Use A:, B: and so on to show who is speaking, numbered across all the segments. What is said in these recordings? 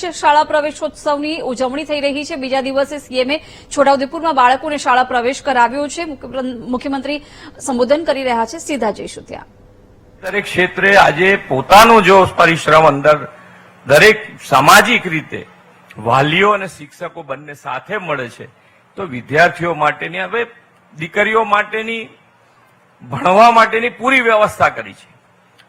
A: આદર્શ શાળા પ્રવેશોત્સવની ઉજવણી થઈ રહી છે. બીજા દિવસે સીએમએ છોટાઉદેપુરમાં બાળકોને શાળા પ્રવેશ કરાવ્યો છે. મુખ્યમંત્રી સંબોધન કરી રહ્યા છે. સીધા જઈશું ત્યાં
B: દરેક ક્ષેત્રે આજે પોતાનો જો પરિશ્રમ અંદર દરેક સામાજિક રીતે વાલીઓ અને શિક્ષકો બંને સાથે મળે છે, તો વિદ્યાર્થીઓ માટેની, હવે દીકરીઓ માટેની, ભણવા માટેની પૂરી વ્યવસ્થા કરી છે.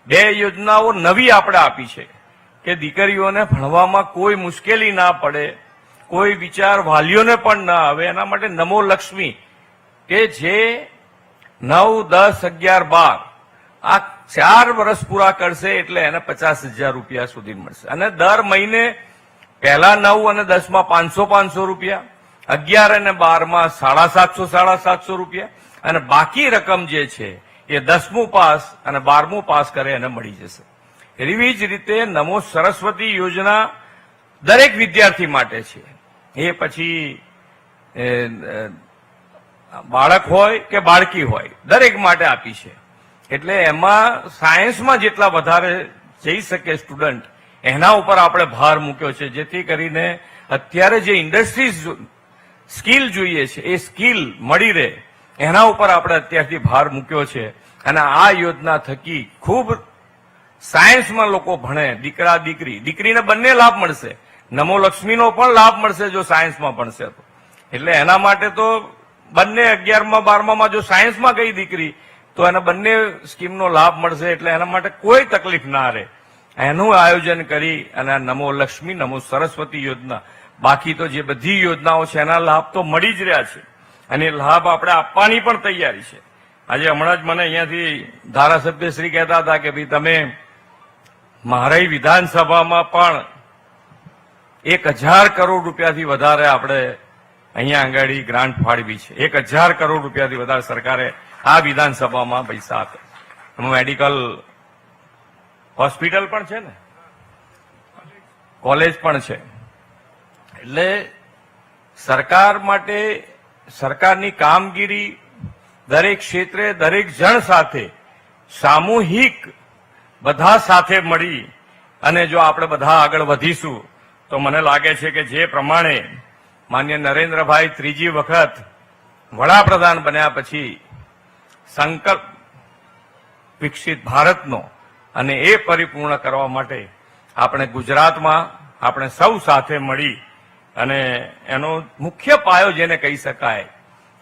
B: બે યોજનાઓ નવી આપણે આપી છે. કે દીકરીઓને ભણવામાં કોઈ મુશ્કેલી ના પડે, કોઈ વિચાર વાલીઓને પણ ના આવે, એના માટે નમો લક્ષ્મી કે જે નવ, દસ, અગિયાર, બાર, આ ચાર વર્ષ પૂરા કરશે એટલે એને પચાસ હજાર રૂપિયા સુધી મળશે. અને દર મહિને પહેલા નવ અને દસમાં પાંચસો પાંચસો રૂપિયા, અગિયાર અને બારમાં સાડા સાતસો સાડા સાતસો રૂપિયા, અને બાકી રકમ જે છે એ દસમું પાસ અને બારમું પાસ કરે એને મળી જશે. એવી જ રીતે નમો સરસ્વતી યોજના દરેક વિદ્યાર્થી માટે છે. એ પછી બાળક હોય કે બાળકી હોય, દરેક માટે આપી છે. એટલે એમાં સાયન્સમાં જેટલા વધારે જઈ શકે સ્ટુડન્ટ, એના ઉપર આપણે ભાર મૂક્યો છે. જેથી કરીને અત્યારે જે ઇન્ડસ્ટ્રીઝ સ્કિલ જોઈએ છે, એ સ્કિલ મળી રહે, એના ઉપર આપણે અત્યારથી ભાર મૂક્યો છે. અને આ યોજના થકી ખૂબ સાયન્સમાં લોકો ભણે, દીકરા, દીકરી. દીકરીને બંને લાભ મળશે. નમો લક્ષ્મીનો પણ લાભ મળશે જો સાયન્સમાં ભણશે તો. એટલે એના માટે તો બંને અગિયારમાં, બારમામાં જો સાયન્સમાં ગઈ દીકરી, તો એને બંને સ્કીમનો લાભ મળશે એટલે એના માટે કોઈ તકલીફ ના રહે. એનું આયોજન કરી અને નમો લક્ષ્મી, નમો સરસ્વતી યોજના. બાકી તો જે બધી યોજનાઓ છે, એના લાભ તો મળી જ રહ્યા છે. અને લાભ આપણે આપવાની પણ તૈયારી છે. આજે હમણાં જ મને અહીંયાથી ધારાસભ્ય શ્રી કહેતા હતા કે ભાઈ તમે મારા વિધાનસભામાં પણ એક હજાર કરોડ રૂપિયાથી વધારે આપણે અહીંયા આંગળી ગ્રાન્ટ ફાળવી છે. એક હજાર કરોડ રૂપિયાથી વધારે સરકારે આ વિધાનસભામાં પૈસા આપે. એમાં મેડિકલ હોસ્પિટલ પણ છે ને? કોલેજ પણ છે. એટલે સરકાર માટે સરકારની કામગીરી દરેક ક્ષેત્રે, દરેક જણ સાથે સામૂહિક બધા સાથે મળી અને જો આપણે બધા આગળ વધીશું, તો મને લાગે છે કે જે પ્રમાણે માન્ય નરેન્દ્રભાઈ ત્રીજી વખત વડાપ્રધાન બન્યા પછી સંકલ્પ વિકસિત ભારતનો અને એ પરિપૂર્ણ કરવા માટે આપણે ગુજરાતમાં આપણે સૌ સાથે મળી અને એનો મુખ્ય પાયો જેને કહી શકાય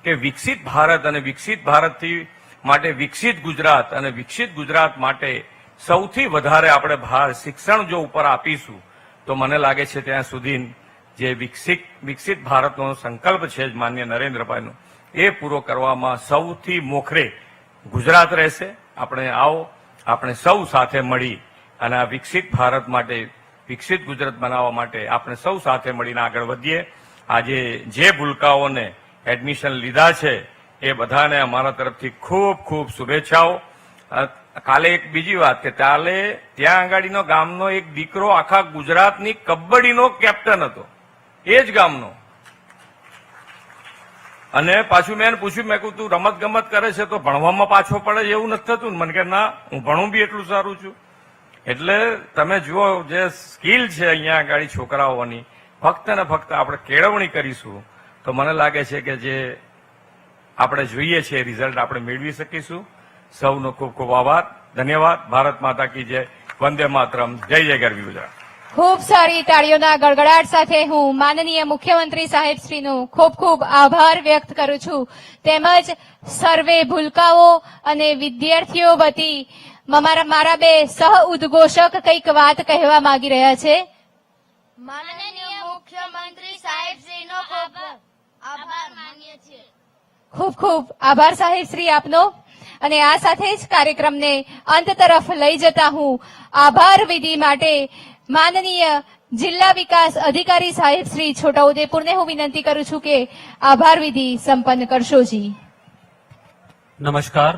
B: કે વિકસિત ભારત અને વિકસિત ભારતથી માટે વિકસિત ગુજરાત અને વિકસિત ગુજરાત માટે સૌથી વધારે આપણે ભાર શિક્ષણ જો ઉપર આપીશું, તો મને લાગે છે ત્યાં સુધી જે વિકસિત વિકસિત ભારતનો સંકલ્પ છે માન્ય નરેન્દ્રભાઈનો, એ પૂરો કરવામાં સૌથી મોખરે ગુજરાત રહેશે. આપણે આવો, આપણે સૌ સાથે મળી અને આ વિકસિત ભારત માટે, વિકસિત ગુજરાત બનાવવા માટે આપણે સૌ સાથે મળીને આગળ વધીએ. આજે જે ભૂલકાઓને એડમિશન લીધા છે, એ બધાને અમારા તરફથી ખૂબ ખૂબ શુભેચ્છાઓ. કાલે એક બીજી વાત કે કાલે ત્યાં આંગાડીનો ગામનો એક દીકરો આખા ગુજરાતની કબડ્ડીનો કેપ્ટન હતો. એ જ ગામનો. અને પાછું મેં પૂછ્યું, મેં કહું તું રમત ગમત કરે છે તો ભણવામાં પાછો પડે એવું નથી થતું મને કે, ના, હું ભણું બી એટલું સારું છું. એટલે તમે જુઓ જે સ્કિલ છે અહીંયા આગળ છોકરાઓની, ફક્ત ને ફક્ત આપણે કેળવણી કરીશું તો મને લાગે છે કે જે આપણે જોઈએ છે રિઝલ્ટ આપણે મેળવી શકીશું. સૌનો ખૂબ ખૂબ આભાર. ધન્યવાદ. ભારત માતા કી જય. વંદે માતરમ. જય જય ગરવી ગુજરાત.
C: ખૂબ સારી તાળીઓના ગડગડાટ સાથે હું માનનીય મુખ્યમંત્રી સાહેબશ્રીનો ખૂબ ખૂબ આભાર વ્યક્ત કરું છું. તેમજ સર્વે ભૂલકાઓ અને વિદ્યાર્થીઓ વતી મારા મારા બે સહ ઉદ્ઘોષક કંઈક વાત કહેવા માંગી રહ્યા છે.
D: માનનીય મુખ્યમંત્રી સાહેબશ્રીનો ખૂબ આભાર માનીએ છીએ.
C: ખૂબ ખૂબ આભાર સાહેબ શ્રી આપનો. અને આ સાથે જ કાર્યક્રમને અંત તરફ લઈ જતા હું આભાર વિધિ માટે માનનીય જિલ્લા વિકાસ અધિકારી સાહેબ શ્રી છોટાઉદેપુરને હું વિનંતી કરું છું કે આભાર વિધિ સંપન્ન કરશો જી.
E: નમસ્કાર.